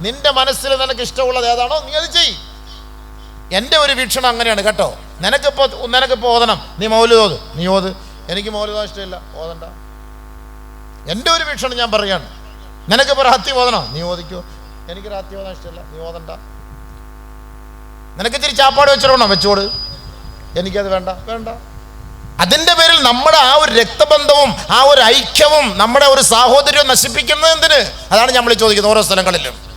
നിന്റെ മനസ്സിൽ നിനക്ക് ഇഷ്ടമുള്ളത് ഏതാണോ നീ അത് ചെയ്. എന്റെ ഒരു വീക്ഷണം അങ്ങനെയാണ് കേട്ടോ. നിനക്കിപ്പോൾ നിനക്കിപ്പോൾ ഓതണം. നീ മൗലിതോത് നീ ഓത്. എനിക്ക് മൗലിതോ ഇഷ്ടമില്ല. ഓതണ്ട. എന്റെ ഒരു വീക്ഷണം ഞാൻ പറയാണ് നിനക്കിപ്പോൾ റാത്തി ഓതണോ? നീ ഓദിക്കോ എനിക്ക് റാത്തി ഓതാൻ ഇഷ്ടമില്ല. നീ ഓതണ്ട. നിനക്ക് ഇത്തിരി ചാപ്പാട് വെച്ചിടണോ വെച്ചോട്. എനിക്കത് വേണ്ട. വേണ്ട. അതിന്റെ പേരിൽ നമ്മുടെ ആ ഒരു രക്തബന്ധവും ആ ഒരു ഐക്യവും നമ്മുടെ ഒരു സാഹോദര്യവും നശിപ്പിക്കുന്നത് എന്തിന്? അതാണ് നമ്മൾ ചോദിക്കുന്നത് ഓരോ സ്ഥലങ്ങളിലും.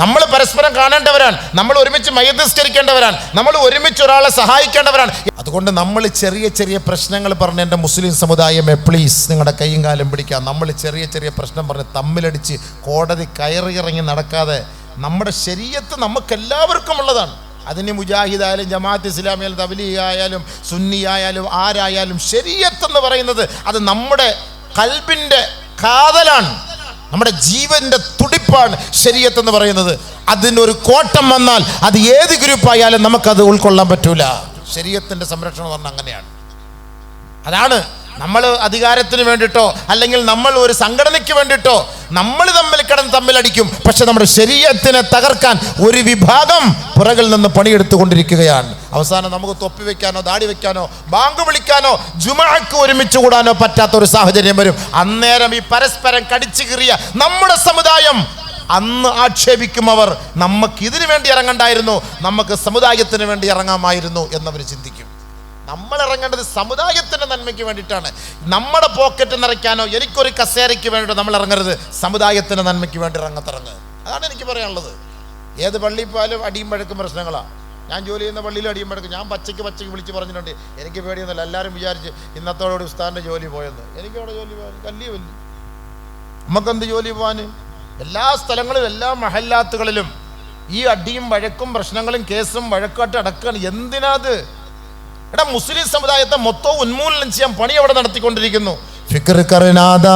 നമ്മൾ പരസ്പരം കാണേണ്ടവരാണ്. നമ്മൾ ഒരുമിച്ച് മയത്തിസ്കരിക്കേണ്ടവരാണ് നമ്മൾ ഒരുമിച്ച് ഒരാളെ സഹായിക്കേണ്ടവരാണ്. അതുകൊണ്ട് നമ്മൾ ചെറിയ ചെറിയ പ്രശ്നങ്ങൾ പറഞ്ഞ് എന്റെ മുസ്ലിം സമുദായമേ പ്ലീസ് നിങ്ങളുടെ കൈയും കാലം പിടിക്കാം. നമ്മൾ ചെറിയ ചെറിയ പ്രശ്നം പറഞ്ഞ് തമ്മിലടിച്ച് കോടതി കയറി ഇറങ്ങി നടക്കാതെ നമ്മുടെ ശരീരത്ത് നമുക്കെല്ലാവർക്കും ഉള്ളതാണ്. അതിന് മുജാഹിദായാലും ജമാഅത്ത് ഇസ്ലാമിയായാലും തബലി ആയാലും സുന്നി ആയാലും ആരായാലും ശരീരത്ത് എന്ന് പറയുന്നത് അത് നമ്മുടെ കൽബിന്റെ കാതലാണ്. നമ്മുടെ ജീവന്റെ തുടിപ്പാണ് ശരീരത്ത് എന്ന് പറയുന്നത് അതിനൊരു കോട്ടം വന്നാൽ അത് ഏത് ഗ്രൂപ്പായാലും നമുക്കത് ഉൾക്കൊള്ളാൻ പറ്റൂല. ശരീരത്തിന്റെ സംരക്ഷണം എന്ന് പറഞ്ഞാൽ അങ്ങനെയാണ്. അതാണ് നമ്മൾ അധികാരത്തിന് വേണ്ടിയിട്ടോ അല്ലെങ്കിൽ നമ്മൾ ഒരു സംഘടനയ്ക്ക് വേണ്ടിയിട്ടോ നമ്മൾ തമ്മിൽ കിടന്ന് തമ്മിലടിക്കും. പക്ഷെ നമ്മുടെ ശരീരത്തിനെ തകർക്കാൻ ഒരു വിഭാഗം പുറകിൽ നിന്ന് പണിയെടുത്തുകൊണ്ടിരിക്കുകയാണ്. അവസാനം നമുക്ക് തൊപ്പി വെക്കാനോ ദാടി വെക്കാനോ ബാങ്ക് വിളിക്കാനോ ജുമാക്ക് ഒരുമിച്ച് കൂടാനോ പറ്റാത്ത ഒരു സാഹചര്യം വരും. അന്നേരം ഈ പരസ്പരം കടിച്ചു കീറിയ നമ്മുടെ സമുദായം അന്ന് ആക്ഷേപിക്കും അവർ. നമുക്ക് ഇതിനു വേണ്ടി ഇറങ്ങണ്ടായിരുന്നു. നമുക്ക് സമുദായത്തിന് വേണ്ടി ഇറങ്ങാമായിരുന്നു എന്നവർ ചിന്തിക്കും. നമ്മൾ ഇറങ്ങേണ്ടത് സമുദായത്തിന്റെ നന്മയ്ക്ക് വേണ്ടിയിട്ടാണ്. നമ്മുടെ പോക്കറ്റ് നിറയ്ക്കാനോ എനിക്കൊരു കസേരയ്ക്ക് വേണ്ടിയിട്ട് നമ്മൾ ഇറങ്ങരുത് സമുദായത്തിന്റെ നന്മയ്ക്ക് വേണ്ടി ഇറങ്ങത്തിറങ്ങ്. അതാണ് എനിക്ക് പറയാനുള്ളത്. ഏത് പള്ളിയിൽ പോയാലും അടിയും വഴക്കും പ്രശ്നങ്ങളാണ് ഞാൻ ജോലി ചെയ്യുന്ന പള്ളിയിൽ അടിയും വഴക്കും ഞാൻ പച്ചയ്ക്ക് പച്ചയ്ക്ക് വിളിച്ച് പറഞ്ഞിട്ടുണ്ട്. എനിക്ക് പേടിയൊന്നുമില്ല. എല്ലാവരും വിചാരിച്ച് ഇന്നത്തോടുകൂടി ഉസ്താദിന്റെ ജോലി പോയെന്ന്. എനിക്ക് അവിടെ ജോലി പോകാൻ കല്ലി വല്ലി നമുക്കെന്ത് ജോലി പോകാൻ? എല്ലാ സ്ഥലങ്ങളിലും എല്ലാ മഹല്ലാത്തുകളിലും ഈ അടിയും വഴക്കും പ്രശ്നങ്ങളും കേസും വഴക്കാട്ട് അടക്കാണ് എന്തിനാത് എടാ മുസ്ലിം സമുദായത്തെ മൊത്തം ഉന്മൂലനം ചെയ്യാൻ പണി അവിടെ നടത്തിക്കൊണ്ടിരിക്കുന്നു ഫിക്ർ करनादा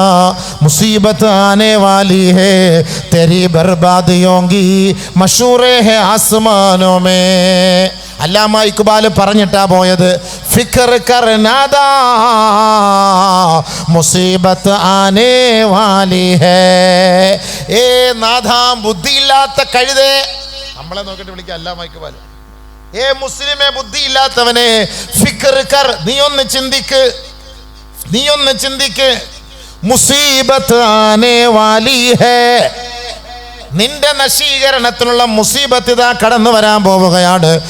मुसीबत आने वाली है तेरी बर्बादियों की मशहूर है आसमानों में അല്ലാമ ഇക്ബാൽ പറഞ്ഞിട്ടാ പോയത് ഫിക്കർ കർനാദാ മുസീബത്ത് ആനേ വാലി ഹേ ഏ നാഥാ ബുദ്ധിയില്ലാത്ത കഴുതേ നമ്മളെ നോക്കിയിട്ട് വിളിക്കുക അല്ലാമ ഇക്ബാൽ ഏ മുസ്ലിമെ ബുദ്ധിയില്ലാത്തവനെ ഫിക്കർ കർ. നീ ഒന്ന് ചിന്തിക്ക്. നീ ഒന്ന് ചിന്തിക്ക്. മുസീബത്ത് ആനേ വാലി ഹേ നിന്റെ നശീകരണത്തിനുള്ള മുസീബത്ത് ഇതാ കടന്നു വരാൻ പോവുകയാണ്.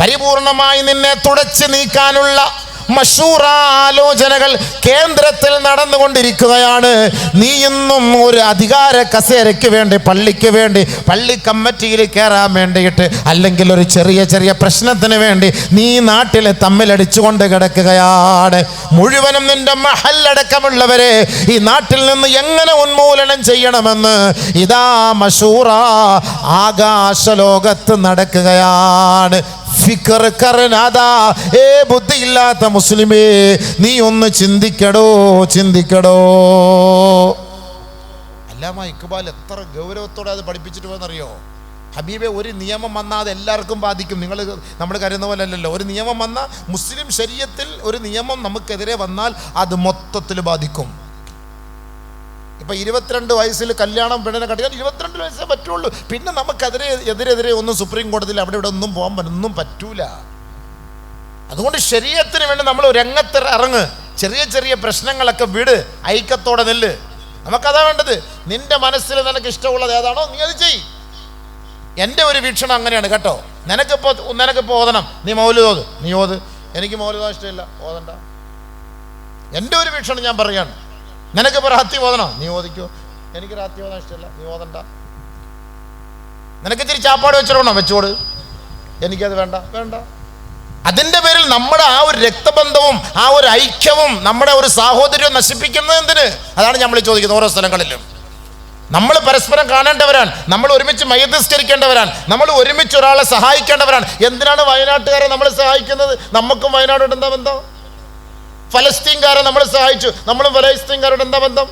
പരിപൂർണമായി നിന്നെ തുടച്ചു നീക്കാനുള്ള മഷൂറ ആലോചനകൾ കേന്ദ്രത്തിൽ നടന്നുകൊണ്ടിരിക്കുകയാണ്. നീ ഇന്നും ഒരു അധികാര കസേരയ്ക്ക് വേണ്ടി പള്ളിക്ക് വേണ്ടി പള്ളി കമ്മിറ്റിയിൽ കയറാൻ വേണ്ടിയിട്ട് അല്ലെങ്കിൽ ഒരു ചെറിയ ചെറിയ പ്രശ്നത്തിന് വേണ്ടി നീ നാട്ടിൽ തമ്മിലടിച്ചുകൊണ്ട് കിടക്കുകയാണ്. മുഴുവനും നിന്റെ മഹല്ലടക്കമുള്ളവരെ ഈ നാട്ടിൽ നിന്ന് എങ്ങനെ ഉന്മൂലനം ചെയ്യണമെന്ന് ഇതാ മഷൂറ ആകാശലോകത്ത് നടക്കുകയാണ്. ഫിക്കർ കറനാദാ ഏ ബുദ്ധിയില്ലാത്ത മുസ്ലിമേ നീ ഒന്ന് ചിന്തിക്കടോ ചിന്തിക്കടോ. അല്ലാമ ഇക്ബാൽ എത്ര ഗൗരവത്തോടെ അത് പഠിപ്പിച്ചിട്ട് പോകുന്നറിയോ ഹബീബെ ഒരു നിയമം വന്നാൽ അത് എല്ലാവർക്കും ബാധിക്കും. നിങ്ങൾ നമ്മൾ കരുതുന്ന പോലെ അല്ലല്ലോ. ഒരു നിയമം വന്നാൽ മുസ്ലിം ശരീരത്തിൽ ഒരു നിയമം നമുക്കെതിരെ വന്നാൽ അത് മൊത്തത്തിൽ ബാധിക്കും. ഇപ്പൊ ഇരുപത്തിരണ്ട് വയസ്സിൽ കല്യാണം പെണ്ണിനെ കട്ടിയാൽ ഇരുപത്തിരണ്ട് വയസ്സേ പറ്റുള്ളൂ. പിന്നെ നമുക്കെതിരെ എതിരെതിരെ ഒന്നും സുപ്രീം കോടതിയിൽ അവിടെ ഇവിടെ ഒന്നും പോകാൻ ഒന്നും പറ്റൂല. അതുകൊണ്ട് ശരീരത്തിന് വേണ്ടി നമ്മൾ രംഗത്ത് ഇറങ്ങ്. ചെറിയ ചെറിയ പ്രശ്നങ്ങളൊക്കെ വിട്. ഐക്യത്തോടെ നെല്ല്. നമുക്കതാ വേണ്ടത്. നിന്റെ മനസ്സിൽ നിനക്ക് ഇഷ്ടമുള്ളത് ഏതാണോ നീ അത് ചെയ് എന്റെ ഒരു വീക്ഷണം അങ്ങനെയാണ് കേട്ടോ. നിനക്കിപ്പോൾ നിനക്കിപ്പോൾ ഓതണം. നീ മൗലിക ഓത്. നീ ഓത്. എനിക്ക് മൗലിക ഇഷ്ടമില്ല. ഓതണ്ട. എന്റെ ഒരു വീക്ഷണം ഞാൻ പറയാണ് നിനക്കിപ്പോൾ റാത്തി ഓതണോ നീ ഓദിക്കോ എനിക്ക് റാത്തി ഓതാൻ ഇഷ്ടമല്ല. നീ ഓതണ്ട നിനക്ക് ഇത്തിരി ചാപ്പാട് വെച്ചിടണോ വെച്ചോട്. എനിക്കത് വേണ്ട. വേണ്ട. അതിന്റെ പേരിൽ നമ്മുടെ ആ ഒരു രക്തബന്ധവും ആ ഒരു ഐക്യവും നമ്മുടെ ഒരു സാഹോദര്യവും നശിപ്പിക്കുന്നത് എന്തിന്? അതാണ് നമ്മൾ ചോദിക്കുന്നത് ഓരോ സ്ഥലങ്ങളിലും. നമ്മൾ പരസ്പരം കാണേണ്ടവരാണ്. നമ്മൾ ഒരുമിച്ച് മയത്തിസ്കരിക്കേണ്ടവരാണ്. നമ്മൾ ഒരുമിച്ച് ഒരാളെ സഹായിക്കേണ്ടവരാണ്. എന്തിനാണ് വയനാട്ടുകാരെ നമ്മൾ സഹായിക്കുന്നത്? നമുക്കും വയനാടോട് എന്താ ബന്ധം? ഫലസ്തീൻകാരെ നമ്മളെ സഹായിച്ചു. നമ്മളും ഫലസ്തീൻകാരോട് എന്താ ബന്ധം?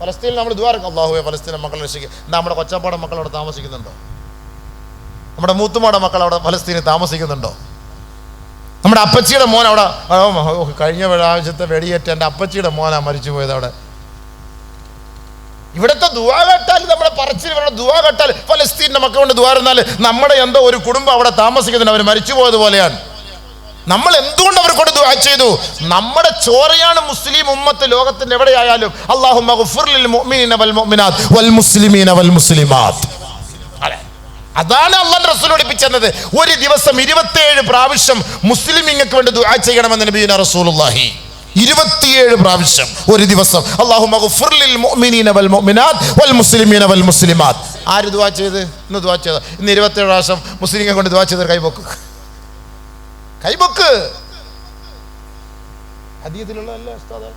ഫലസ്തീനിൽ നമ്മൾ ദ്വാരക്കും അള്ളാഹുവെ ഫലസ്തീൻ മക്കളെ രക്ഷിക്കുക എന്താ നമ്മുടെ കൊച്ചപ്പാട മക്കൾ അവിടെ താമസിക്കുന്നുണ്ടോ? നമ്മുടെ മൂത്തുമാടെ മക്കൾ അവിടെ ഫലസ്തീനിൽ താമസിക്കുന്നുണ്ടോ? നമ്മുടെ അപ്പച്ചിയുടെ മോൻ അവിടെ കഴിഞ്ഞ പ്രാവശ്യത്തെ വെടിയേറ്റ എന്റെ അപ്പച്ചിയുടെ മോനാണ് മരിച്ചു പോയത് അവിടെ. ഇവിടുത്തെ ദുവാ കെട്ടാൽ നമ്മുടെ പറച്ചിൽ ഇവരുടെ ദുവാ കെട്ടാൽ ഫലസ്തീന്റെ മക്കളുടെ കൊണ്ട് ദുവാ ഇരുന്നാൽ നമ്മുടെ എന്തോ ഒരു കുടുംബം അവിടെ താമസിക്കുന്നുണ്ട്. അവർ മരിച്ചു പോയത് പോലെയാണ്. നമ്മൾ എന്തുകൊണ്ട് അവർ കൊടുത്തു ദുആ ചെയ്തു? നമ്മുടെ ചോരയാണ് മുസ്ലിം ഉമ്മത്ത് ലോകത്തിന്റെ എവിടെയായാലും അതെ. അതാണ് അള്ളാൻ റസൂൽ പഠിപ്പിച്ചത്. ഒരു ദിവസം ഇരുപത്തിയേഴ് പ്രാവശ്യം മുസ്ലിമിങ്ങൾക്ക് വേണ്ടി ദുആ ചെയ്യണമെന്ന് നബീന റസൂലുള്ളാഹി. ഇരുപത്തിയേഴ് പ്രാവശ്യം ഒരു ദിവസം അള്ളാഹു ആര് ദുആ ചെയ്ത്? ഇന്ന് ദുആ ചെയ്ത? ഇന്ന് ഇരുപത്തിയേഴ് പ്രാവശ്യം മുസ്ലിങ്ങളെ കൊണ്ട് ദുആ ചെയ്ത് കൈപൊക്ക് കൈപൊക്ക് ഹദീദിലുള്ളതല്ലേ ഉസ്താദേ?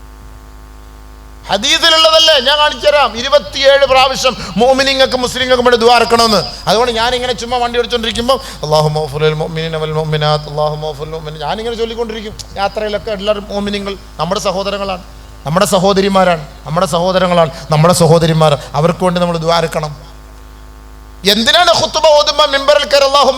ഹദീദിലുള്ളതല്ലേ ഞാൻ കാണിച്ചു തരാം ഇരുപത്തിയേഴ് പ്രാവശ്യം മോമിനിങ്ങൾക്ക് മുസ്ലിങ്ങൾക്കും വേണ്ടി ദ്വാരക്കണമെന്ന് അതുകൊണ്ട് ഞാനിങ്ങനെ ഇങ്ങനെ ചുമ്മാ വണ്ടി ഓടിച്ചോണ്ടിരിക്കുമ്പോൾ അള്ളാഹു മോഫുൽ മോമിനിൻ അവൽ മോമിനാത്ത് അള്ളാഹു മോഫുൽ മോമിൻ ഞാനിങ്ങനെ ചൊല്ലിക്കൊണ്ടിരിക്കും. യാത്രയിലൊക്കെ എല്ലാവരും മോമിനിങ്ങൾ നമ്മുടെ സഹോദരങ്ങളാണ്. നമ്മുടെ സഹോദരിമാരാണ്. നമ്മുടെ സഹോദരങ്ങളാണ്. നമ്മുടെ സഹോദരിമാർ അവർക്ക് വേണ്ടി നമ്മൾ ദ്വാരക്കണം എന്തിനാണ് ഖുത്ബ ഓതുമ്പോൾ മിമ്പറിൽ കയറി അല്ലാഹു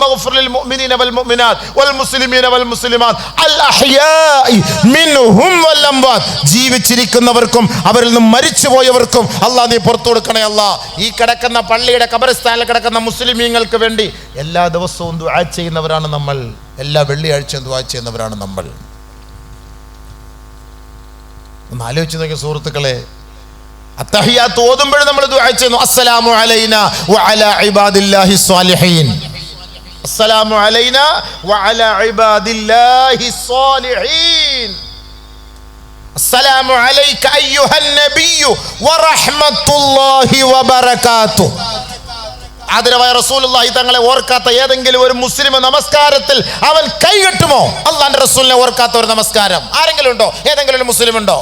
മുഅ്മിനീന വൽ മുഅ്മിനാത്ത് വൽ മുസ്ലിമീന വൽ മുസ്ലിമാത്ത് അൽ അഹ്യാഇ മിൻഹും വൽ അംവാത്. ജീവിച്ചിരിക്കുന്നവർക്കും അവരിൽ നിന്നും മരിച്ചുപോയവർക്കും അല്ലാഹ് നീ പുറത്തു കൊടുക്കണേ അല്ലാഹ് ഈ കിടക്കുന്ന പള്ളിയുടെ കബറിസ്ഥാനിൽ കിടക്കുന്ന മുസ്ലിമീങ്ങൾക്ക് വേണ്ടി എല്ലാ ദിവസവും ദുആ ചെയ്യുന്നവരാണ് നമ്മൾ. എല്ലാ വെള്ളിയാഴ്ചയും ദുആ ചെയ്യുന്നവരാണ് നമ്മൾ. ഒന്ന് ആലോചിച്ച് നോക്കിയ സുഹൃത്തുക്കളെ അത്തഹിയാത്ത് ഓതുമ്പോഴും നമ്മൾ ദുആ ചെയ്യുന്നു. അസ്സലാമു അലൈന വഅലാ ഇബാദില്ലാഹി സ്വാലിഹീൻ. അസ്സലാമു അലൈന വഅലാ ഇബാദില്ലാഹി സ്വാലിഹീൻ. അസ്സലാമു അലൈക അയ്യുഹൻ നബിയ്യു വറഹ്മത്തുള്ളാഹി വബറകാതുഹു. ആദരവായ റസൂലുള്ളാഹി തങ്ങളെ ഓർക്കാത്ത ഏതെങ്കിലും ഒരു മുസ്ലിം നമസ്കാരത്തിൽ അവൻ കൈകെട്ടുമോ അള്ളാന്റെ റസൂലിനെ ഓർക്കാത്ത ഒരു നമസ്കാരം. ആരെങ്കിലും ഉണ്ടോ? ഏതെങ്കിലും ഒരു മുസ്ലിം ഉണ്ടോ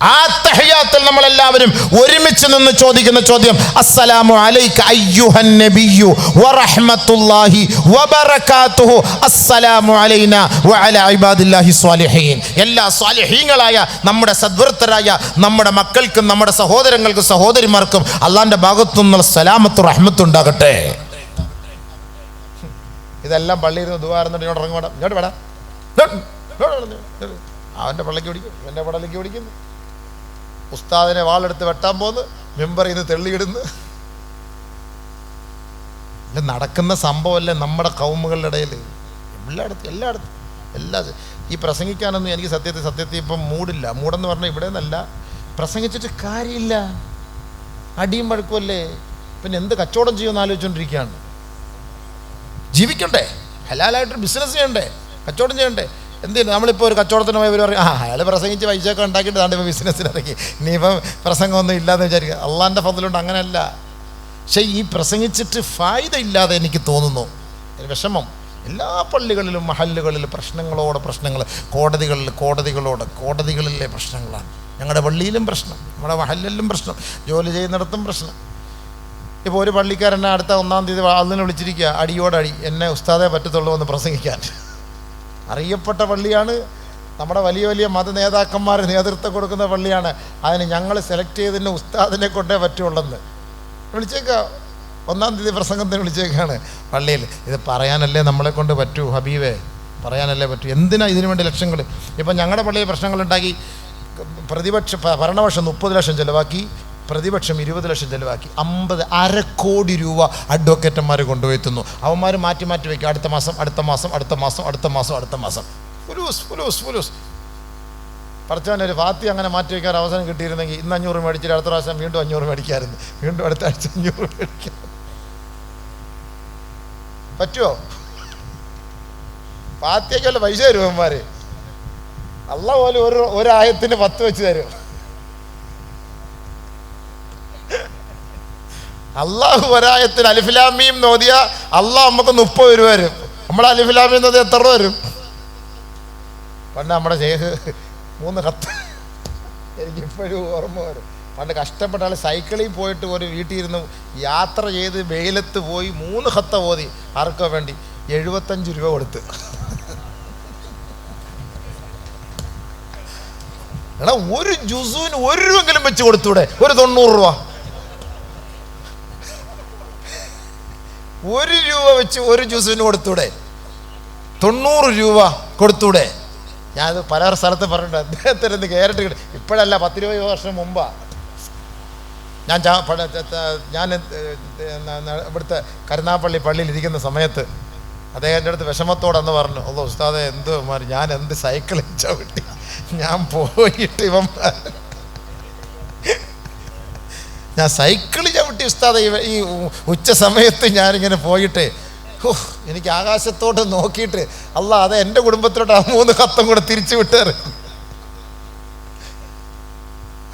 ആ തഹയാത്തിൽ നമ്മളെല്ലാവരും ഒരുമിച്ച് നിന്ന് ചോദിക്കുന്ന ചോദ്യം അസ്സലാമു അലൈക അയ്യുഹൻ നബിയു വറഹ്മത്തുള്ളാഹി വബറകാതുഹു. അസ്സലാമു അലൈന വഅലാ ഇബാദില്ലാഹി സ്വാലിഹീൻ. എല്ലാ സ്വാലിഹീങ്ങളായ നമ്മുടെ സദ്വൃത്തരായ നമ്മുടെ മക്കൾക്കും നമ്മുടെ സഹോദരങ്ങൾക്കും സഹോദരിമാർക്കും അള്ളാന്റെ ഭാഗത്തു നിന്നുള്ള സലാമത്ത് റഹ്മത്ത് ഉണ്ടാകട്ടെ. ഇതെല്ലാം പള്ളിയിൽ നിന്ന് ദുവാറുന്നിട്ട് ഇങ്ങോട്ട് ഇറങ്ങോടാ ഇങ്ങോട്ട് വേടാ. അവന്റെ പള്ളിക്ക് പിടിക്കും എന്റെ പടലേക്ക് പിടിക്കുന്നു ഉസ്താദിനെ വാളെടുത്ത് വെട്ടാൻ പോന്ന് മെമ്പറിൽ നിന്ന് തെള്ളിയിടുന്നു. ഇത് നടക്കുന്ന സംഭവമല്ലേ നമ്മുടെ കൗമുകളുടെ ഇടയിൽ? എല്ലായിടത്തും എല്ലായിടത്തും. എല്ലാ ഈ പ്രസംഗിക്കാനൊന്നും എനിക്ക് സത്യത്തിൽ സത്യത്തിൽ ഇപ്പം മൂടില്ല. മൂടെന്ന് പറഞ്ഞാൽ ഇവിടെ നിന്നല്ല. പ്രസംഗിച്ചിട്ട് കാര്യമില്ല. അടിയും വഴക്കുമല്ലേ പിന്നെ എന്ത് കച്ചവടം ചെയ്യുമെന്ന് ആലോചിച്ചുകൊണ്ടിരിക്കുകയാണ് ജീവിക്കണ്ടേ? ഹലാലായിട്ടൊരു ബിസിനസ് ചെയ്യണ്ടേ? കച്ചവടം ചെയ്യണ്ടേ? എന്തിനു? നമ്മളിപ്പോൾ ഒരു കച്ചവടത്തിന് പോയവർ പറയും ആ അയാൾ പ്രസംഗിച്ച് പൈസയൊക്കെ ഉണ്ടാക്കിയിട്ട് താണ്ട് ഇപ്പോൾ ബിസിനസ്സിന് ഇറങ്ങി ഇനിയിപ്പം പ്രസംഗമൊന്നും ഇല്ലാന്ന് വിചാരിക്കുക അള്ളാന്റെ ഫതിലുണ്ട് അങ്ങനെയല്ല. പക്ഷേ ഈ പ്രസംഗിച്ചിട്ട് ഫായ്ദ ഇല്ലാതെ എനിക്ക് തോന്നുന്നു. വിഷമം. എല്ലാ പള്ളികളിലും മഹല്ലുകളിലും പ്രശ്നങ്ങളോട് പ്രശ്നങ്ങൾ കോടതികളിൽ കോടതികളോട് കോടതികളിലെ പ്രശ്നങ്ങളാണ്. ഞങ്ങളുടെ പള്ളിയിലും പ്രശ്നം നമ്മുടെ മഹല്ലിലും പ്രശ്നം ജോലി ചെയ്യുന്നിടത്തും പ്രശ്നം. ഇപ്പോൾ ഒരു പള്ളിക്കാരനെ അടുത്ത ഒന്നാം തീയതി അതിനെ വിളിച്ചിരിക്കുക അടിയോടടി എന്നെ ഉസ്താദേ പറ്റത്തുള്ളൂ എന്ന് പ്രസംഗിക്കാൻ. അറിയപ്പെട്ട പള്ളിയാണ്. നമ്മുടെ വലിയ വലിയ മത നേതാക്കന്മാർ നേതൃത്വം കൊടുക്കുന്ന പള്ളിയാണ്. അതിന് ഞങ്ങൾ സെലക്ട് ചെയ്തതിന് ഉസ്താദിനെ കൊണ്ടേ പറ്റുള്ളെന്ന്. വിളിച്ചേക്ക. ഒന്നാം തീയതി പ്രസംഗത്തിന് വിളിച്ചേക്കാണ് പള്ളിയിൽ. ഇത് പറയാനല്ലേ നമ്മളെ കൊണ്ട് പറ്റൂ ഹബീബേ? പറയാനല്ലേ പറ്റൂ? എന്തിനാ ഇതിനു വേണ്ടി ലക്ഷങ്ങൾ ഇപ്പം ഞങ്ങളുടെ പള്ളിയിൽ പ്രശ്നങ്ങളുണ്ടാക്കി. പ്രതിപക്ഷ ഭരണപക്ഷം മുപ്പത് ലക്ഷം ചിലവാക്കി. പ്രതിപക്ഷം ഇരുപത് ലക്ഷം ചിലവാക്കി അമ്പത് അര കോടി രൂപ അഡ്വക്കേറ്റന്മാർ കൊണ്ടുപോയിത്തുന്നു. അവന്മാർ മാറ്റി മാറ്റി വയ്ക്കും അടുത്ത മാസം അടുത്ത മാസം അടുത്ത മാസം അടുത്ത മാസം അടുത്ത മാസം. ഫുലൂസ് ഫുലൂസ് ഫുലൂസ്. പറച്ചവന്റെ ഒരു ഫാത്തി അങ്ങനെ മാറ്റി വയ്ക്കാൻ അവസരം കിട്ടിയിരുന്നെങ്കിൽ ഇന്ന് അഞ്ഞൂറ് മേടിച്ചിട്ട് അടുത്ത പ്രാവശ്യം വീണ്ടും അഞ്ഞൂറ് മേടിക്കാമായിരുന്നു വീണ്ടും അടുത്ത ആഴ്ച അഞ്ഞൂറ് മേടിക്കാം. പറ്റുമോ ഫാത്തിയൊക്കെയല്ല പൈസ തരും അല്ല പോലും ഒരു ഒരായത്തിന് പത്ത് വെച്ച് തരും. അള്ളാഹു വരായത്തിൽ അലിഫിലാമിയും നോദിയ അള്ളാഹ് നമുക്ക് മുപ്പത് രൂപ വരും നമ്മളെ അലിഫിലാമിയും നോദിയ എത്ര രൂപ വരും പണ്ട് നമ്മുടെ ശേഖ് മൂന്ന് കത്ത് എനിക്കിപ്പോഴും ഓർമ്മ വരും. പണ്ട് കഷ്ടപ്പെട്ട ആൾ സൈക്കിളിൽ പോയിട്ട് ഒരു വീട്ടിൽ ഇരുന്ന് യാത്ര ചെയ്ത് വെയിലത്ത് പോയി മൂന്ന് കത്ത ഓതി ആർക്കോ വേണ്ടി എഴുപത്തഞ്ച് രൂപ കൊടുത്ത്. എടാ ഒരു ജുസുവിന് ഒരു രൂപെങ്കിലും വെച്ച് കൊടുത്തൂടെ? ഒരു തൊണ്ണൂറ് രൂപ. ഒരു രൂപ വെച്ച് ഒരു ജ്യൂസിന് കൊടുത്തൂടെ? തൊണ്ണൂറ് രൂപ കൊടുത്തൂടെ? ഞാനത് പല സ്ഥലത്ത് പറഞ്ഞിട്ടുണ്ട്. അദ്ദേഹത്തിന് ഇത് കയറിട്ട് കിട്ടും. ഇപ്പോഴല്ല പത്തിരുപത് വർഷം മുമ്പാ. ഞാൻ ഞാൻ ഇവിടുത്തെ കരുനാപ്പള്ളി പള്ളിയിൽ ഇരിക്കുന്ന സമയത്ത് അദ്ദേഹം എന്റെ അടുത്ത് വിഷമത്തോടെന്ന് പറഞ്ഞു ഓ ഉസ്താദെ എന്ത് മാറി ഞാൻ എന്ത് സൈക്കിൾ ചവിട്ടി ഞാൻ പോയിട്ട് ഇവൻ ഞാൻ സൈക്കിൾ ചവിട്ടി ഉസ്താദെ ഈ ഉച്ച സമയത്ത് ഞാനിങ്ങനെ പോയിട്ട് ഓഹ് എനിക്ക് ആകാശത്തോട്ട് നോക്കിയിട്ട് അല്ല അത് എന്റെ കുടുംബത്തിലോട്ട് ആ മൂന്ന് കത്തും കൂടെ തിരിച്ചു വിട്ടേറ്.